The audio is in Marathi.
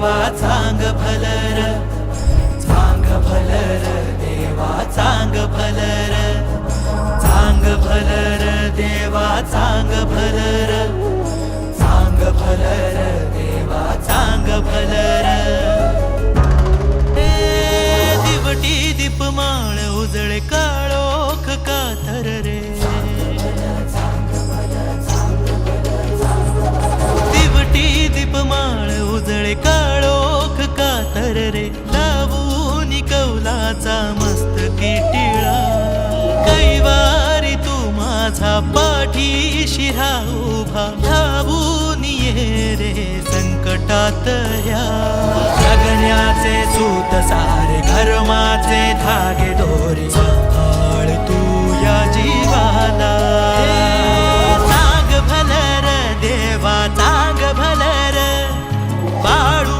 देवा चांग भलर चांग भलर देवा चांग भलर चांग भलर देवा चांग भलर चांग भलर देवा चांग भलर ए दिवटी दीपमाळ उजळे काळोख कातर रे. दिवटी दीपमाळ उजळे का तुझा मस्तकी टिळा कैवारी तू माझा पाठीशी उभा धावून ये रे संकटात या. जगण्याचे सूत सारे धर्माचे धागे दोरे. सांभाळ देवा बाळू